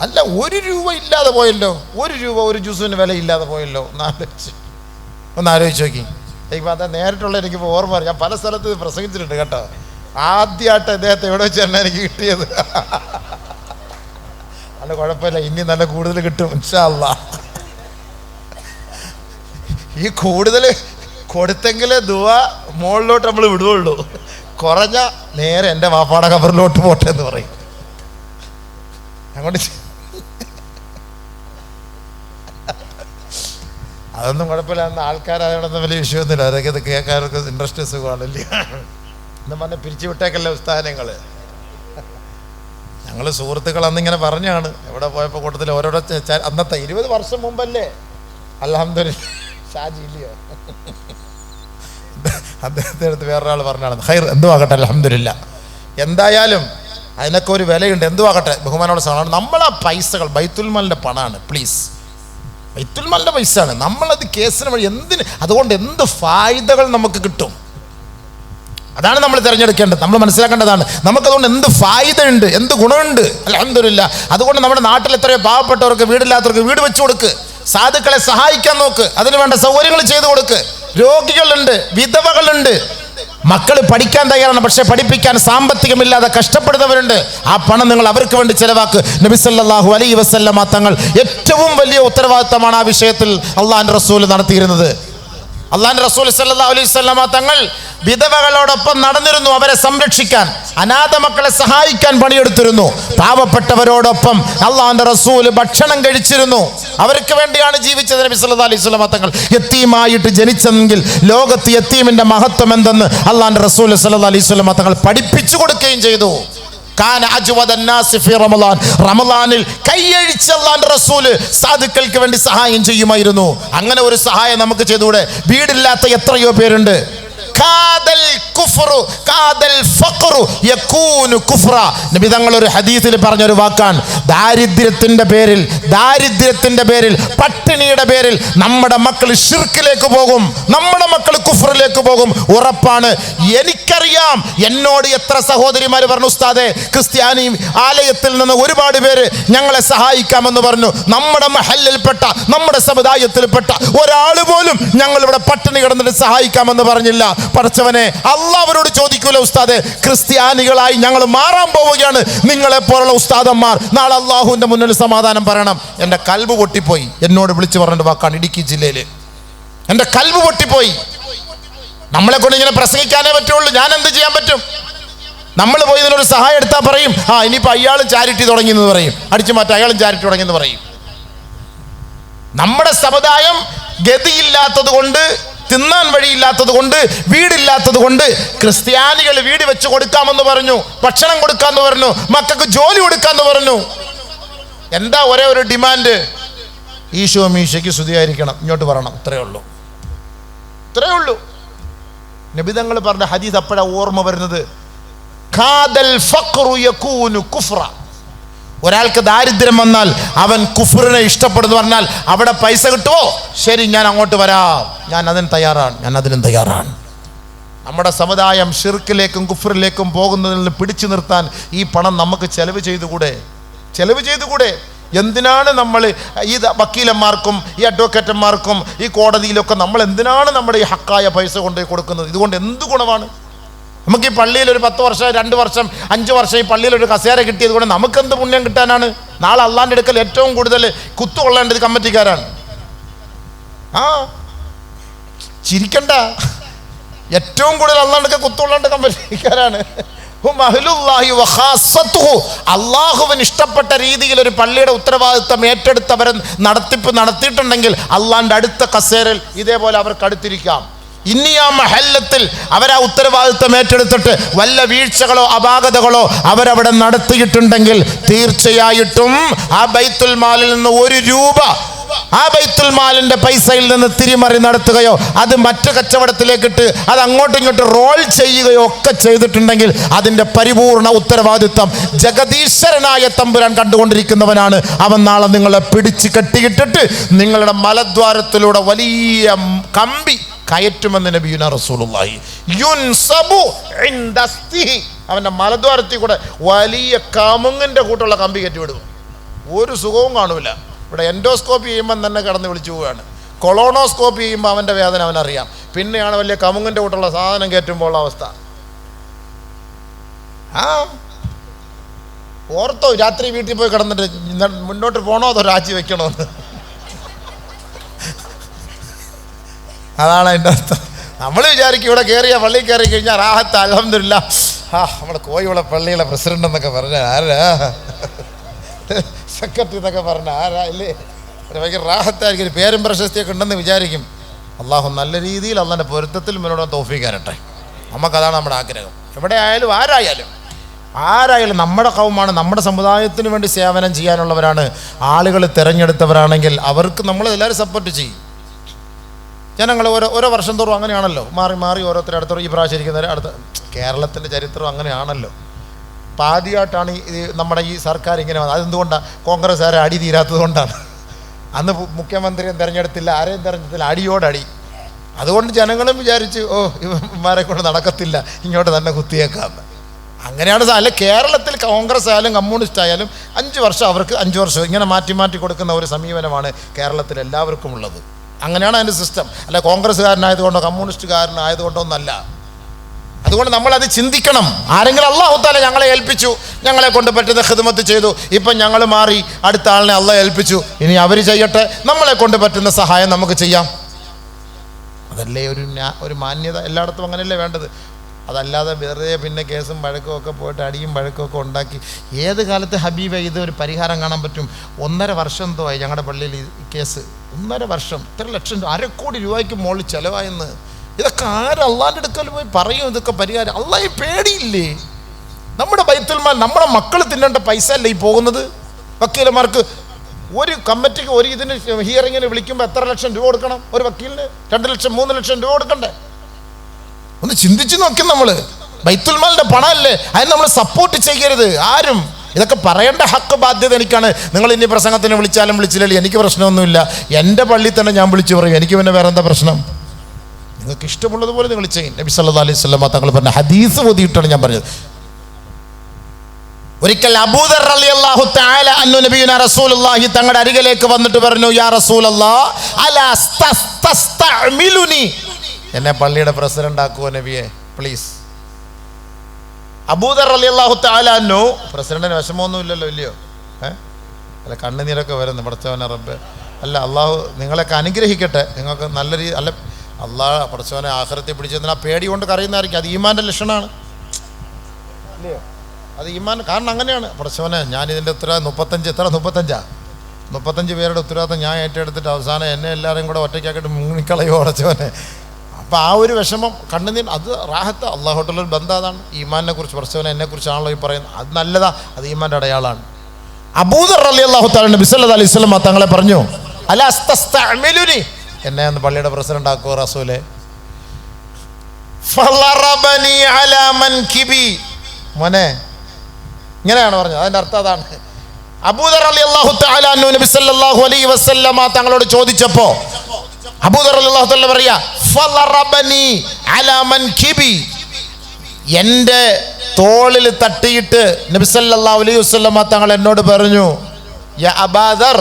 അല്ല ഒരു രൂപ ഇല്ലാതെ പോയല്ലോ. ഒരു രൂപ ഒരു ജ്യൂസിന് വില ഇല്ലാതെ പോയല്ലോ. ഒന്നാലോചിച്ച് ഒന്ന് ആലോചിച്ച് നോക്കി. എനിക്ക് അത് നേരിട്ടുള്ള എനിക്ക് ഇപ്പോൾ ഓർമ്മ. ഞാൻ പല സ്ഥലത്ത് പ്രസംഗിച്ചിട്ടുണ്ട് കേട്ടോ. ആദ്യമായിട്ട് അദ്ദേഹത്തെ എവിടെ വെച്ചാണ് എനിക്ക് കിട്ടിയത്? അല്ല കുഴപ്പമില്ല. ഇനി നല്ല കൂടുതൽ കിട്ടും ഇൻഷാല്ല ഈ കൂടുതൽ കൊടുത്തെങ്കിലേ ദുവ മുകളിലോട്ട് നമ്മൾ വിടുകയുള്ളൂ കുറഞ്ഞ നേരെ എന്റെ വാപ്പാടെ കബറിലോട്ട് പോട്ടെ എന്ന് പറയും. അങ്ങോട്ട് അതൊന്നും കുഴപ്പമില്ല. അന്ന് ആൾക്കാർ അതിനൊന്നും വലിയ വിഷയമൊന്നുമില്ല. അതൊക്കെ ഇത് കേൾക്കാനൊക്കെ ഇൻട്രസ്റ്റ് സുഖമാണല്ലേ? എന്നും പറഞ്ഞാൽ പിരിച്ചു വിട്ടേക്കല്ലേ ഉസ്താനങ്ങൾ ഞങ്ങൾ സുഹൃത്തുക്കൾ അന്നിങ്ങനെ പറഞ്ഞാണ്. എവിടെ പോയപ്പോൾ കൂട്ടത്തിൽ ഓരോരോ അന്നത്തെ ഇരുപത് വർഷം മുമ്പല്ലേ? അലഹമ്മദ് ഷാജി ഇല്ലയോ? വേറൊരാൾ പറഞ്ഞാണ്. ഹൈർ എന്തുവാകട്ടെ? അലഹമില്ല എന്തായാലും അതിനൊക്കെ ഒരു വിലയുണ്ട്. എന്തുവാകട്ടെ? ബഹുമാനോട് സാധനമാണ് നമ്മളാ പൈസകൾ ബൈത്തുൽമലിന്റെ പണമാണ് പ്ലീസ് ബൈത്തുൽമലിന്റെ പൈസയാണ്. നമ്മളത് കേസിന് വഴി എന്തിന്? അതുകൊണ്ട് എന്ത് ഫായ്ദകൾ നമുക്ക് കിട്ടും? അതാണ് നമ്മൾ തിരഞ്ഞെടുക്കേണ്ടത്. നമ്മൾ മനസ്സിലാക്കേണ്ടതാണ്. നമുക്കതുകൊണ്ട് എന്ത് ഫായ്ദ ഉണ്ട് എന്ത് ഗുണമുണ്ട്? അലഹമില്ല അതുകൊണ്ട് നമ്മുടെ നാട്ടിൽ എത്രയോ പാവപ്പെട്ടവർക്ക് വീടില്ലാത്തവർക്ക് വീട് വെച്ചു കൊടുക്ക്. സാധുക്കളെ സഹായിക്കാൻ നോക്ക്. അതിന് വേണ്ട സൗകര്യങ്ങൾ ചെയ്തു കൊടുക്ക്. രോഗികളുണ്ട് വിധവകളുണ്ട്. മക്കൾ പഠിക്കാൻ തയ്യാറാണ് പക്ഷെ പഠിപ്പിക്കാൻ സാമ്പത്തികമില്ലാതെ കഷ്ടപ്പെടുന്നവരുണ്ട്. ആ പണം നിങ്ങൾ അവർക്ക് വേണ്ടി ചെലവാക്ക്. നബി അലൈ വസല്ലമ തങ്ങൾ ഏറ്റവും വലിയ ഉത്തരവാദിത്തമാണ് ആ വിഷയത്തിൽ അള്ളാഹാൻ റസൂൽ നടത്തിയിരുന്നത്. അള്ളാഹിന്റെ റസൂൽ സല്ലാ അലൈഹി വസല്ലമ തങ്ങൾ വിധവകളോടൊപ്പം നടന്നിരുന്നു അവരെ സംരക്ഷിക്കാൻ. അനാഥ മക്കളെ സഹായിക്കാൻ പണിയെടുത്തിരുന്നു. പാവപ്പെട്ടവരോടൊപ്പം അള്ളാഹാന്റെ റസൂൽ ഭക്ഷണം കഴിച്ചിരുന്നു. അവർക്ക് വേണ്ടിയാണ് ജീവിച്ചത് നബി സല്ലല്ലാഹു അലൈഹി വസല്ലമ തങ്ങൾ. എത്തീമായിട്ട് ജനിച്ചെങ്കിൽ ലോകത്ത് എത്തീമിന്റെ മഹത്വം എന്തെന്ന് അള്ളാഹാന്റെ റസൂൽ സല്ലാ അലൈഹി വസല്ലമ തങ്ങൾ പഠിപ്പിച്ചു കൊടുക്കുകയും ചെയ്തു. കാന റമളാൻ റമളാനിൽ കൈയഴിച്ച് അള്ളാന്റെ റസൂൽ സാധുക്കൾക്ക് വേണ്ടി സഹായം ചെയ്യുമായിരുന്നു. അങ്ങനെ ഒരു സഹായം നമുക്ക് ചെയ്തുകൂടെ? വീടില്ലാത്ത എത്രയോ പേരുണ്ട്. നബി തങ്ങൾ ഒരു ഹദീസിൽ പറഞ്ഞൊരു വാക്കാണ്. ദാരിദ്ര്യത്തിന്റെ പേരിൽ ദാരിദ്ര്യത്തിന്റെ പേരിൽ പട്ടിണിയുടെ പേരിൽ നമ്മുടെ മക്കൾ ഷിർക്കിലേക്ക് പോകും. നമ്മുടെ മക്കൾ കുഫറിലേക്ക് പോകും. ഉറപ്പാണ്. എനിക്കറിയാം. എന്നോട് എത്ര സഹോദരിമാർ പറഞ്ഞു ഉസ്താദെ ക്രിസ്ത്യാനി ആലയത്തിൽ നിന്ന് ഒരുപാട് പേര് ഞങ്ങളെ സഹായിക്കാമെന്ന് പറഞ്ഞു. നമ്മുടെ മഹല്ലിൽപ്പെട്ട നമ്മുടെ സമുദായത്തിൽപ്പെട്ട ഒരാൾ പോലും ഞങ്ങളിവിടെ പട്ടിണി കിടന്നിട്ട് സഹായിക്കാമെന്ന് പറഞ്ഞില്ല. പഠിച്ചവനെ അള്ളാവരോട് ചോദിക്കൂല ഉസ്താദെ. ക്രിസ്ത്യാനികളായി ഞങ്ങൾ മാറാൻ പോവുകയാണ്. നിങ്ങളെ പോലുള്ള ഉസ്താദന്മാർ നാളെ അള്ളാഹുവിന്റെ മുന്നിൽ സമാധാനം പറയണം. എന്റെ കൽബ് പൊട്ടിപ്പോയി. എന്നോട് വിളിച്ചു പറഞ്ഞിട്ട് വാക്കാണ് ഇടുക്കി ജില്ലയിൽ എന്റെ കൽവ് പൊട്ടിപ്പോയി. നമ്മളെ കൊണ്ട് ഇങ്ങനെ പ്രസംഗിക്കാനേ പറ്റുള്ളൂ. ഞാൻ എന്ത് ചെയ്യാൻ പറ്റും? നമ്മൾ പോയി ഇതിനൊരു സഹായം എടുത്താൽ പറയും ആ ഇനിയിപ്പോൾ അയാളും ചാരിറ്റി തുടങ്ങിയെന്ന് പറയും. അടിച്ചു മാറ്റം അയാളും ചാരിറ്റി തുടങ്ങിയെന്ന് പറയും. നമ്മുടെ സമുദായം ഗതിയില്ലാത്തത് കൊണ്ട് തിന്നാൻ വഴിയില്ലാത്തത് കൊണ്ട് വീടില്ലാത്തത് കൊണ്ട് ക്രിസ്ത്യാനികൾ വീട് വെച്ച് കൊടുക്കാമെന്ന് പറഞ്ഞു ഭക്ഷണം കൊടുക്കാമെന്ന് പറഞ്ഞു മക്കൾക്ക് ജോലി കൊടുക്കാമെന്ന് പറഞ്ഞു. എന്താ ഒരേ ഒരു ഡിമാൻഡ്? ഈശോ മീശയ്ക്ക് ശുതിയായിരിക്കണം ഇങ്ങോട്ട് പറയണം ഇത്രയേ ഉള്ളൂ. ഇത്രയേ ഉള്ളൂ. നബിതങ്ങൾ പറഞ്ഞ ഹദീസ് അപ്പോഴാ ഓർമ്മ വരുന്നത്. ഫഖ്റു യകൂനു കുഫ്ര. ഒരാൾക്ക് ദാരിദ്ര്യം വന്നാൽ അവൻ കുഫറിനെ ഇഷ്ടപ്പെടുന്നു പറഞ്ഞാൽ അവിടെ പൈസ കിട്ടുമോ? ശരി ഞാൻ അങ്ങോട്ട് വരാം. ഞാൻ അതിന് തയ്യാറാണ്. ഞാൻ അതിനും തയ്യാറാണ്. നമ്മുടെ സമുദായം ഷിർക്കിലേക്കും കുഫറിലേക്കും പോകുന്നതിൽ നിന്ന് പിടിച്ചു നിർത്താൻ ഈ പണം നമുക്ക് ചെലവ് ചെയ്തുകൂടെ? ചെലവ് ചെയ്തുകൂടെ? എന്തിനാണ് നമ്മൾ ഈ വക്കീലന്മാർക്കും ഈ അഡ്വക്കേറ്റന്മാർക്കും ഈ കോടതിയിലൊക്കെ നമ്മൾ എന്തിനാണ് നമ്മുടെ ഈ ഹക്കായ പൈസ കൊണ്ടുപോയി കൊടുക്കുന്നത്? ഇതുകൊണ്ട് എന്ത് ഗുണമാണ്? നമുക്ക് ഈ പള്ളിയിൽ ഒരു പത്ത് വർഷം രണ്ട് വർഷം അഞ്ച് വർഷം ഈ പള്ളിയിൽ ഒരു കസേര കിട്ടിയത് കൊണ്ട് നമുക്കെന്ത് പുണ്യം കിട്ടാനാണ്? നാളെ അള്ളാന്റെ അടുക്കൽ ഏറ്റവും കൂടുതൽ കുത്തുകൊള്ളേണ്ടത് കമ്മിറ്റിക്കാരാണ്. ആ ചിരിക്കണ്ട. ഏറ്റവും കൂടുതൽ അള്ളാണ്ടൊക്കെ കുത്തുകൊള്ളേണ്ട കമ്മിറ്റിക്കാരാണ് ഹും അഹ്ലുല്ലാഹി വഖാസത്തുഹു. അള്ളാഹുവിന് ഇഷ്ടപ്പെട്ട രീതിയിൽ ഒരു പള്ളിയുടെ ഉത്തരവാദിത്തം ഏറ്റെടുത്തവർ നടത്തിപ്പ് നടത്തിയിട്ടുണ്ടെങ്കിൽ അള്ളാന്റെ അടുത്ത കസേരയിൽ ഇതേപോലെ അവർക്ക് അടുത്തിരിക്കാം. ഇനി ആ മഹല്ലത്തിൽ അവരാ ഉത്തരവാദിത്വം ഏറ്റെടുത്തിട്ട് വല്ല വീഴ്ചകളോ അപാകതകളോ അവരവിടെ നടത്തിയിട്ടുണ്ടെങ്കിൽ തീർച്ചയായിട്ടും ആ ബൈത്തുൽ മാലിൽ നിന്ന് ഒരു രൂപ ആ ബൈത്തുൽ മാലിന്റെ പൈസയിൽ നിന്ന് തിരിമറി നടത്തുകയോ അത് മറ്റു കച്ചവടത്തിലേക്കിട്ട് അത് അങ്ങോട്ടും ഇങ്ങോട്ടും റോൾ ചെയ്യുകയോ ഒക്കെ ചെയ്തിട്ടുണ്ടെങ്കിൽ അതിന്റെ പരിപൂർണ ഉത്തരവാദിത്വം ജഗദീശ്വരനായ തമ്പുരാൻ കണ്ടുകൊണ്ടിരിക്കുന്നവനാണ്. അവൻ നാളെ നിങ്ങളെ പിടിച്ച് കെട്ടിയിട്ടിട്ട് നിങ്ങളുടെ മലദ്വാരത്തിലൂടെ വലിയ കമ്പി കയറ്റുമെന്ന് നബിയുന റസൂലുള്ളാഹി. യുൻസബു ഇൻദ അവന്റെ മലദ്വാരത്തിൽ കൂടെ വലിയ കമുങ്ങിന്റെ കൂട്ടുള്ള കമ്പി കയറ്റിവിടും ഒരു സുഖവും കാണൂല. ഇവിടെ എൻഡോസ്കോപ്പി ചെയ്യുമ്പം തന്നെ കിടന്ന് വിളിച്ചു പോവുകയാണ്. കൊളോണോസ്കോപ്പി ചെയ്യുമ്പോൾ അവന്റെ വേദന അവനറിയാം. പിന്നെയാണ് വലിയ കമുങ്ങിന്റെ കൂട്ടുള്ള സാധനം കയറ്റുമ്പോൾ അവസ്ഥ. ആ ഓർത്തോ രാത്രി വീട്ടിൽ പോയി കിടന്നിട്ട് മുന്നോട്ട് പോകണോ അതോ രാജി വെക്കണോ അതാണ് അതിന്റെ അർത്ഥം. നമ്മൾ വിചാരിക്കും ഇവിടെ കയറിയ പള്ളി കയറി കഴിഞ്ഞാൽ റാഹത്ത് അലഹമില്ല ആ നമ്മുടെ കോഴിയുള്ള പള്ളിയിലെ പ്രസിഡന്റ് എന്നൊക്കെ പറഞ്ഞ ആരാ? സെക്രട്ടറി എന്നൊക്കെ പറഞ്ഞ ആരാ? അല്ലേ ഭയങ്കര റാഹത്തായിരിക്കും. ഒരു പേരും പ്രശസ്തിയൊക്കെ ഉണ്ടെന്ന് വിചാരിക്കും. അള്ളാഹു നല്ല രീതിയിൽ അള്ളാന്റെ പൊരുത്തത്തിൽ മുന്നോട്ട് തോഫിക്കാനട്ടെ നമുക്കതാണ് നമ്മുടെ ആഗ്രഹം. എവിടെ ആയാലും ആരായാലും ആരായാലും നമ്മുടെ കൗമാണ് നമ്മുടെ സമുദായത്തിന് വേണ്ടി സേവനം ചെയ്യാനുള്ളവരാണ്. ആളുകൾ തിരഞ്ഞെടുത്തവരാണെങ്കിൽ അവർക്ക് നമ്മൾ എല്ലാവരും സപ്പോർട്ട് ചെയ്യും. ജനങ്ങൾ ഓരോ ഓരോ വർഷം തോറും അങ്ങനെയാണല്ലോ. മാറി മാറി ഓരോരുത്തരും അടുത്തോ ഈ പ്രാവശ്യം ഇരിക്കുന്നവരെ അടുത്ത കേരളത്തിന്റെ ചരിത്രം അങ്ങനെയാണല്ലോ. അപ്പം ആദ്യമായിട്ടാണ് ഈ നമ്മുടെ ഈ സർക്കാർ ഇങ്ങനെ വന്നത്. അതെന്തുകൊണ്ടാണ് കോൺഗ്രസ്സുകാരെ അടി തീരാത്തത് കൊണ്ടാണ്. അന്ന് മുഖ്യമന്ത്രിയും തിരഞ്ഞെടുത്തില്ല ആരെയും തിരഞ്ഞെടുത്തില്ല അടിയോടടി. അതുകൊണ്ട് ജനങ്ങളും വിചാരിച്ചു ഓ ഇവന്മാരെ കൊണ്ട് നടക്കത്തില്ല ഇങ്ങോട്ട് തന്നെ കുത്തിയേക്കാമെന്ന് അങ്ങനെയാണ് അല്ല കേരളത്തിൽ കോൺഗ്രസ് ആയാലും കമ്മ്യൂണിസ്റ്റ് ആയാലും അഞ്ച് വർഷം അവർക്ക് അഞ്ച് വർഷം ഇങ്ങനെ മാറ്റി മാറ്റി കൊടുക്കുന്ന ഒരു സമീപനമാണ് കേരളത്തിൽ എല്ലാവർക്കും ഉള്ളത്. അങ്ങനെയാണ് അതിന്റെ സിസ്റ്റം അല്ല കോൺഗ്രസ്സുകാരനായതുകൊണ്ടോ കമ്മ്യൂണിസ്റ്റുകാരനായതുകൊണ്ടോ ഒന്നല്ല. അതുകൊണ്ട് നമ്മൾ അത് ചിന്തിക്കണം. ആരെങ്കിലും അള്ളാഹുത്താല ഞങ്ങളെ ഏൽപ്പിച്ചു ഞങ്ങളെ കൊണ്ട് പറ്റുന്ന ഹിദ്മത്ത് ചെയ്തു ഇപ്പം ഞങ്ങൾ മാറി അടുത്ത ആളിനെ അള്ളാഹ് ഏൽപ്പിച്ചു ഇനി അവർ ചെയ്യട്ടെ നമ്മളെ കൊണ്ട് പറ്റുന്ന സഹായം നമുക്ക് ചെയ്യാം. അതല്ലേ ഒരു ഒരു മാന്യത? എല്ലായിടത്തും അങ്ങനെയല്ലേ വേണ്ടത്? അതല്ലാതെ വെറുതെ പിന്നെ കേസും വഴക്കും ഒക്കെ പോയിട്ട് അടിയും വഴക്കും ഒക്കെ ഉണ്ടാക്കി ഏത് കാലത്ത് ഹബീബ ഇത് ഒരു പരിഹാരം കാണാൻ പറ്റും? ഒന്നര വർഷം ആയി ഞങ്ങളുടെ പള്ളിയിൽ ഈ കേസ്. ഒന്നര വർഷം. ഇത്ര ലക്ഷം രൂപ അരക്കോടി രൂപയ്ക്ക് മുകളിൽ ചിലവായെന്ന്. ഇതൊക്കെ ആര് അള്ളാന്റെ അടുക്കൽ പോയി പറയും? ഇതൊക്കെ പരിഹാരം. അള്ളാഹി പേടിയില്ലേ? നമ്മുടെ ബൈത്തുൽമാൽ നമ്മുടെ മക്കൾ തിന്നേണ്ട പൈസ അല്ലേ ഈ പോകുന്നത്? വക്കീലന്മാർക്ക് ഒരു കമ്മിറ്റിക്ക് ഒരു ഇതിന് ഹിയറിങ്ങിന് വിളിക്കുമ്പോൾ എത്ര ലക്ഷം രൂപ കൊടുക്കണം? ഒരു വക്കീലിന് രണ്ട് ലക്ഷം മൂന്ന് ലക്ഷം രൂപ കൊടുക്കണ്ടേ? ഒന്ന് ചിന്തിച്ചു നോക്കി നമ്മൾ ബൈത്തുൽമാലിന്റെ പണമല്ലേ? അതിന് നമ്മൾ സപ്പോർട്ട് ചെയ്യരുത്. ആരും. ഇതൊക്കെ പറയേണ്ട ഹക്ക് ബാധ്യത എനിക്കാണ്. നിങ്ങൾ ഇനി പ്രസംഗത്തിന് വിളിച്ചാലും വിളിച്ചില്ലല്ലോ. എനിക്ക് പ്രശ്നമൊന്നുമില്ല. എന്റെ പള്ളിയിൽ തന്നെ ഞാൻ വിളിച്ചു പറയും. എനിക്ക് പിന്നെ വേറെ എന്താ പ്രശ്നം? നിങ്ങൾക്ക് ഇഷ്ടമുള്ളതുപോലെ നിങ്ങൾ ചെയ്യും. നബി സല്ലാ അലൈഹി സ്വലമ തങ്ങൾ പറഞ്ഞ ഹദീസ് ഓതിയിട്ടാണ് ഞാൻ പറഞ്ഞത്. ഒരിക്കൽ അബൂദർ റളിയല്ലാഹു തആല അന്നു നബിയുന റസൂലുള്ളാഹി തങ്ങളുടെ അരികിലേക്ക് വന്നിട്ട് പറഞ്ഞു യാ റസൂൽ അലാ എന്നെ പള്ളിയുടെ പ്രസിഡന്റ് ആക്കുവോ നബിയെ? പ്ലീസ്. അബൂദർ റളിയല്ലാഹു തആല അന്നു പ്രസിഡന്റിന് വിഷമമൊന്നും ഇല്ലല്ലോ ഇല്ലയോ? ഏഹ് അല്ല കണ്ണുനീരൊക്കെ വരുന്നു പഠിച്ചവനെ റബ്ബ്. അല്ല അള്ളാഹു നിങ്ങളെയൊക്കെ അനുഗ്രഹിക്കട്ടെ. നിങ്ങൾക്ക് നല്ല രീതി അല്ല അള്ളാഹ് പടച്ചവനെ ആഹ്റത്തെ പിടിച്ചതിന് ആ പേടി കൊണ്ട് കറിയുന്നതായിരിക്കും അത് ഈമാന്റെ ലക്ഷണമാണ്. അല്ലയോ അത് ഈമാൻ കാരണം അങ്ങനെയാണ്. പടച്ചവനെ ഞാൻ ഇതിന്റെ ഉത്തരവാദിത്തം മുപ്പത്തഞ്ച് എത്ര? മുപ്പത്തഞ്ചാ? മുപ്പത്തഞ്ച് പേരുടെ ഉത്തരവാദിത്തം ഞാൻ ഏറ്റെടുത്തിട്ട് അവസാനം എന്നെ എല്ലാവരെയും കൂടെ ഒറ്റയ്ക്കാക്കിയിട്ട് മുങ്ങിക്കളയോ പടച്ചവനെ അപ്പോൾ ആ ഒരു വിഷമം കണ്ണുനീർ അത് റാഹത്ത് അള്ളാഹോട്ടുള്ളൊരു ബന്ധം അതാണ്. ഈമാനെ കുറിച്ച് പടച്ചവനെ എന്നെക്കുറിച്ചാണല്ലോ ഈ പറയുന്നത്. അത് നല്ലതാ അത് ഈമാന്റെ അടയാളാണ് അബൂദർ അലി അള്ളാഹു താലിന്റെ അലി അലൈഹി വസല്ലം തങ്ങളെ പറഞ്ഞു അല അസ്തസ്തഅമിലുനി എന്നെ ഒന്ന് പള്ളിയുടെ പ്രസിഡന്റ് ആക്കുക റസൂലെ. അലാ മോനെ ഇങ്ങനെയാണ് പറഞ്ഞത്. അതിന്റെ അർത്ഥം അതാണ്. അബൂദർ അലി അള്ളാഹു താലാനു നബി സല്ലല്ലാഹു അലൈഹി വസല്ലമ തങ്ങളോട് ചോദിച്ചപ്പോ അബൂദർ അലി അള്ളാഹു തആല പറയാ അലാ എന്റെ തോളിൽ തട്ടിയിട്ട് നബി സല്ലല്ലാഹു അലൈഹി വസല്ലമ തങ്ങൾ എന്നോട് പറഞ്ഞു യ അബാദർ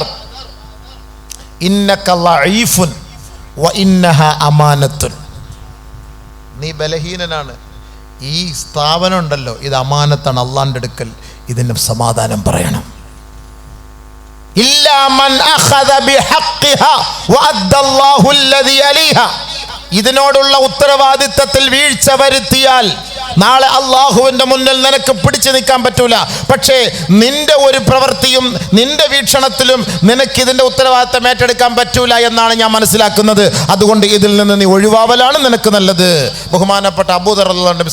ഇന്നക ലഈഫുൻ. വ ഇന്നഹ അമാനത്തുൻ. നീ ബലഹീനനാണ്. ഈ സ്ഥാപനം ഉണ്ടല്ലോ ഇത് അമാനത്താണ് അള്ളാന്റെ അടുക്കൽ. ഇതിന് സമാധാനം പറയണം. ഇതിനോടുള്ള ഉത്തരവാദിത്തത്തിൽ വീഴ്ച വരുത്തിയാൽ നാളെ അള്ളാഹുവിന്റെ മുന്നിൽ നിനക്ക് പിടിച്ചു നിൽക്കാൻ പറ്റൂല. പക്ഷേ നിന്റെ ഒരു പ്രവൃത്തിയും നിന്റെ വീക്ഷണത്തിലും നിനക്ക് ഇതിന്റെ ഉത്തരവാദിത്തം ഏറ്റെടുക്കാൻ പറ്റൂല എന്നാണ് ഞാൻ മനസ്സിലാക്കുന്നത്. അതുകൊണ്ട് ഇതിൽ നിന്ന് നീ ഒഴിവാവലാണ് നിനക്ക് നല്ലത്. ബഹുമാനപ്പെട്ട അബൂദർ നബി